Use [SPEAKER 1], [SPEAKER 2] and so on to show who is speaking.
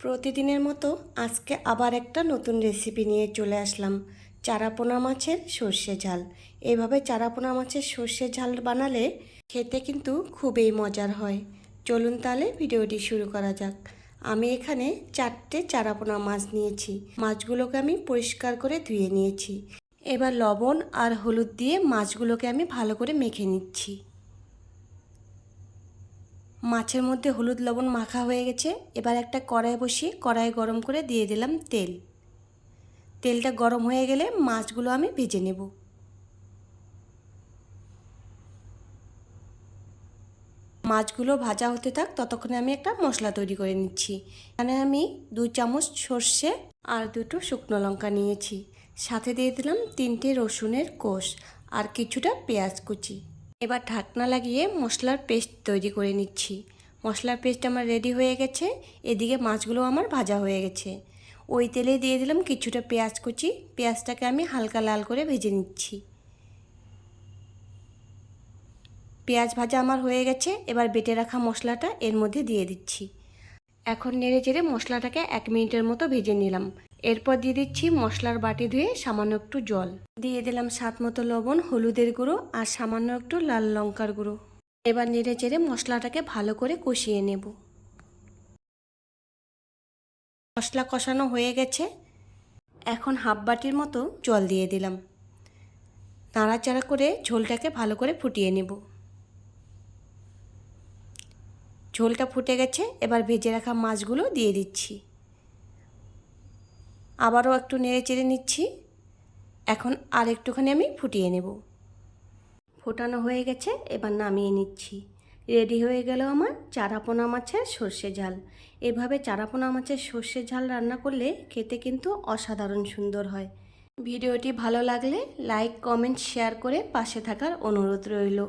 [SPEAKER 1] প্রতিদিনের মতো আজকে আবার একটা নতুন রেসিপি নিয়ে চলে আসলাম। চারাপোনা মাছের সর্ষে ঝাল। এভাবে চারাপোনা মাছের সর্ষে ঝাল বানালে খেতে কিন্তু খুবই মজার হয়। চলুন তাহলে ভিডিওটি শুরু করা যাক। আমি এখানে চারটে চারাপোনা মাছ নিয়েছি। মাছগুলোকে আমি পরিষ্কার করে ধুয়ে নিয়েছি। এবার লবণ আর হলুদ দিয়ে মাছগুলোকে আমি ভালো করে মেখে নিচ্ছি। মাছের মধ্যে হলুদ লবণ মাখা হয়ে গেছে। এবার একটা কড়াই বসিয়ে কড়াই গরম করে দিয়ে দিলাম তেল। তেলটা গরম হয়ে গেলে মাছগুলো আমি ভেজে নেব। মাছগুলো ভাজা হতে থাক, ততক্ষণে আমি একটা মশলা তৈরি করে নিচ্ছি। এখানে আমি দু চামচ সর্ষে আর দুটো শুকনো লঙ্কা নিয়েছি। সাথে দিয়ে দিলাম তিনটে রসুনের কোষ আর কিছুটা পেঁয়াজ কুচি। এবার ঢাকনা লাগিয়ে মশলার পেস্ট তৈরি করে নিচ্ছি। মশলার পেস্ট আমার রেডি হয়ে গেছে। এদিকে মাছগুলো আমার ভাজা হয়ে গেছে। ওই তেলে দিয়ে দিলাম কিছুটা পেঁয়াজ কুচি। পেঁয়াজটাকে আমি হালকা লাল করে ভেজে নিচ্ছি। পেঁয়াজ ভাজা আমার হয়ে গেছে। এবার বেটে রাখা মশলাটা এর মধ্যে দিয়ে দিচ্ছি। এখন নেড়ে চেড়ে মশলাটাকে এক মিনিটের মতো ভেজে নিলাম। এরপর দিয়ে দিচ্ছি মশলার বাটি ধুয়ে সামান্য একটু জল। দিয়ে দিলাম স্বাদ মতো লবণ, হলুদের গুঁড়ো আর সামান্য একটু লাল লঙ্কার গুঁড়ো। এবার নেড়ে চেড়ে মশলাটাকে ভালো করে কষিয়ে নেব। মশলা কষানো হয়ে গেছে। এখন হাফ বাটির মতো জল দিয়ে দিলাম। নাড়াচাড়া করে ঝোলটাকে ভালো করে ফুটিয়ে নেব। ঝোলটা ফুটে গেছে, এবার ভেজে রাখা মাছগুলো দিয়ে দিচ্ছি। আবারও একটু নেড়ে চেড়ে নিচ্ছি। এখন আর একটুখানি আমি ফুটিয়ে নেব। ফোটানো হয়ে গেছে, এবার নামিয়ে নিচ্ছি। রেডি হয়ে গেল আমার চারাপোনা মাছের সর্ষে ঝাল। এভাবে চারাপোনা মাছের সর্ষে ঝাল রান্না করলে খেতে কিন্তু অসাধারণ সুন্দর হয়। ভিডিওটি ভালো লাগলে লাইক, কমেন্ট, শেয়ার করে পাশে থাকার অনুরোধ রইল।